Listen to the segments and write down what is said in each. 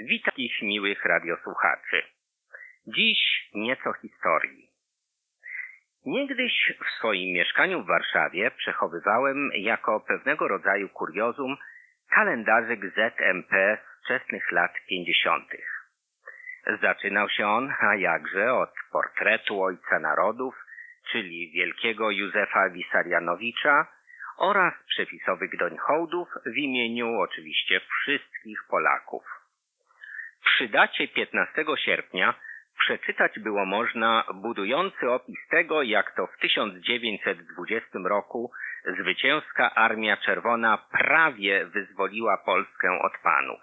Witam ich miłych radiosłuchaczy. Dziś nieco historii. Niegdyś w swoim mieszkaniu w Warszawie przechowywałem jako pewnego rodzaju kuriozum kalendarzyk ZMP z wczesnych lat pięćdziesiątych. Zaczynał się on, a jakże, od portretu Ojca Narodów, czyli wielkiego Józefa Wisarianowicza oraz przepisowych doń hołdów w imieniu oczywiście wszystkich Polaków. Przy dacie 15 sierpnia przeczytać było można budujący opis tego, jak to w 1920 roku zwycięska Armia Czerwona prawie wyzwoliła Polskę od panów.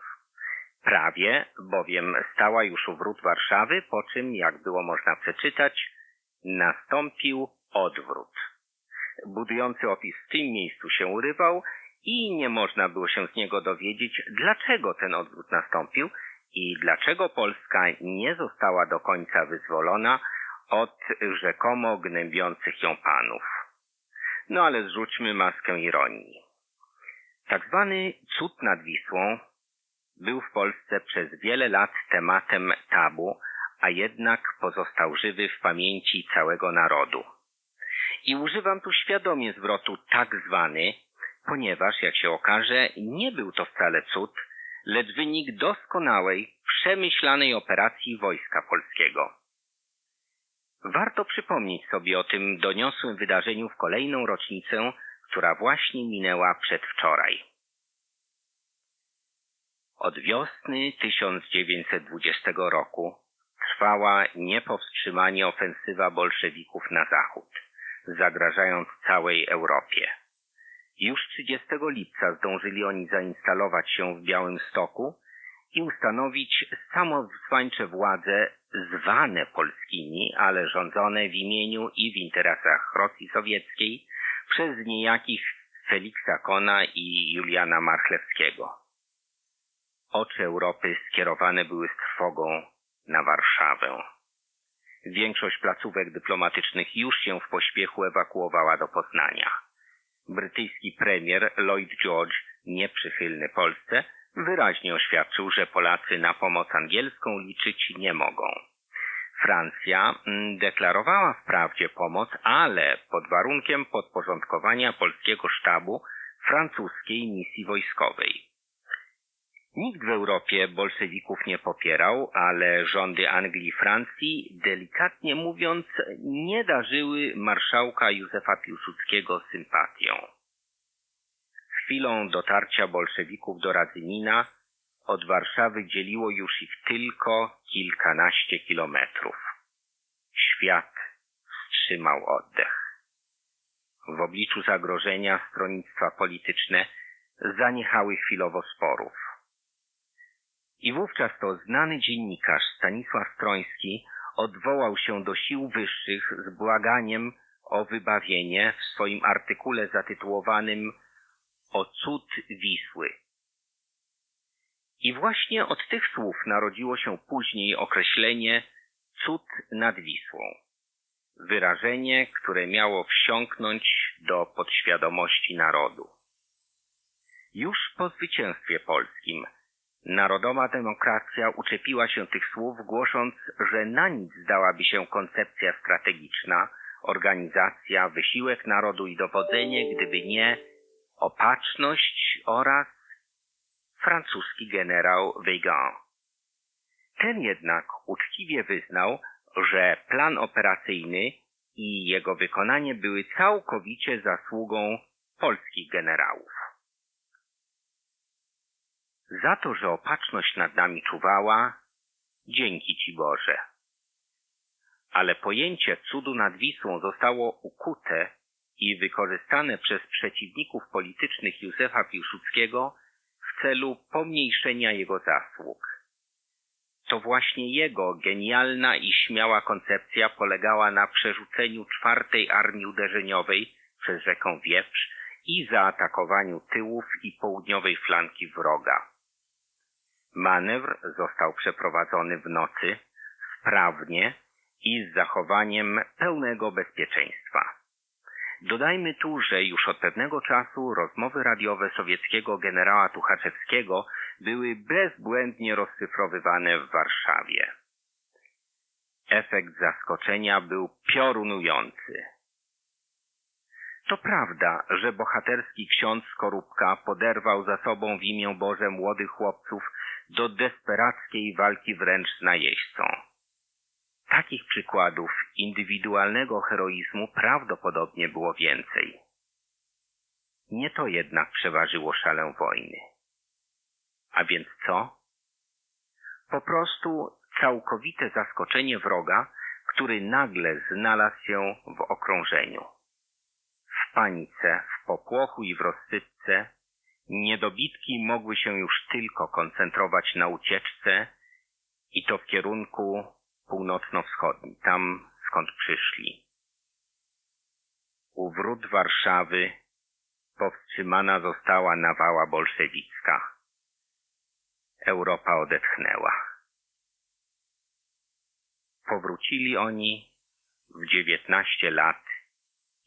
Prawie, bowiem stała już u wrót Warszawy, po czym, jak było można przeczytać, nastąpił odwrót. Budujący opis w tym miejscu się urywał i nie można było się z niego dowiedzieć, dlaczego ten odwrót nastąpił i dlaczego Polska nie została do końca wyzwolona od rzekomo gnębiących ją panów. No ale zrzućmy maskę ironii. Tak zwany cud nad Wisłą był w Polsce przez wiele lat tematem tabu, a jednak pozostał żywy w pamięci całego narodu. I używam tu świadomie zwrotu tak zwany, ponieważ, jak się okaże, nie był to wcale cud, lecz wynik doskonałej, przemyślanej operacji Wojska Polskiego. Warto przypomnieć sobie o tym doniosłym wydarzeniu w kolejną rocznicę, która właśnie minęła przedwczoraj. Od wiosny 1920 roku trwała niepowstrzymanie ofensywa bolszewików na zachód, zagrażając całej Europie. Już 30 lipca zdążyli oni zainstalować się w Białym Stoku i ustanowić samozwańcze władze zwane polskimi, ale rządzone w imieniu i w interesach Rosji Sowieckiej przez niejakich Feliksa Kona i Juliana Marchlewskiego. Oczy Europy skierowane były z trwogą na Warszawę. Większość placówek dyplomatycznych już się w pośpiechu ewakuowała do Poznania. Brytyjski premier Lloyd George, nieprzychylny Polsce, wyraźnie oświadczył, że Polacy na pomoc angielską liczyć nie mogą. Francja mm, deklarowała wprawdzie pomoc, ale pod warunkiem podporządkowania polskiego sztabu francuskiej misji wojskowej. Nikt w Europie bolszewików nie popierał, ale rządy Anglii i Francji, delikatnie mówiąc, nie darzyły marszałka Józefa Piłsudskiego sympatią. Chwilą dotarcia bolszewików do Radzymina od Warszawy dzieliło już ich tylko kilkanaście kilometrów. Świat wstrzymał oddech. W obliczu zagrożenia stronnictwa polityczne zaniechały chwilowo sporów. I wówczas to znany dziennikarz Stanisław Stroński odwołał się do sił wyższych z błaganiem o wybawienie w swoim artykule zatytułowanym O cud Wisły. I właśnie od tych słów narodziło się później określenie cud nad Wisłą. Wyrażenie, które miało wsiąknąć do podświadomości narodu. Już po zwycięstwie polskim Narodowa demokracja uczepiła się tych słów, głosząc, że na nic zdałaby się koncepcja strategiczna, organizacja, wysiłek narodu i dowodzenie, gdyby nie opatrzność oraz francuski generał Weygand. Ten jednak uczciwie wyznał, że plan operacyjny i jego wykonanie były całkowicie zasługą polskich generałów. Za to, że opatrzność nad nami czuwała, dzięki Ci Boże. Ale pojęcie cudu nad Wisłą zostało ukute i wykorzystane przez przeciwników politycznych Józefa Piłsudskiego w celu pomniejszenia jego zasług. To właśnie jego genialna i śmiała koncepcja polegała na przerzuceniu czwartej armii uderzeniowej przez rzekę Wieprz i zaatakowaniu tyłów i południowej flanki wroga. Manewr został przeprowadzony w nocy, sprawnie i z zachowaniem pełnego bezpieczeństwa. Dodajmy tu, że już od pewnego czasu rozmowy radiowe sowieckiego generała Tuchaczewskiego były bezbłędnie rozszyfrowywane w Warszawie. Efekt zaskoczenia był piorunujący. To prawda, że bohaterski ksiądz Skorupka poderwał za sobą w imię Boże młodych chłopców do desperackiej walki wręcz z najeźdźcą. Takich przykładów indywidualnego heroizmu prawdopodobnie było więcej. Nie to jednak przeważyło szalę wojny. A więc co? Po prostu całkowite zaskoczenie wroga, który nagle znalazł się w okrążeniu. W panice, w popłochu i w rozsypce niedobitki mogły się już tylko koncentrować na ucieczce i to w kierunku północno-wschodni, tam skąd przyszli. U wrót Warszawy powstrzymana została nawała bolszewicka. Europa odetchnęła. Powrócili oni w dziewiętnaście lat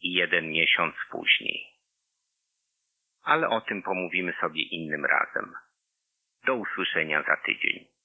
i jeden miesiąc później. Ale o tym pomówimy sobie innym razem. Do usłyszenia za tydzień.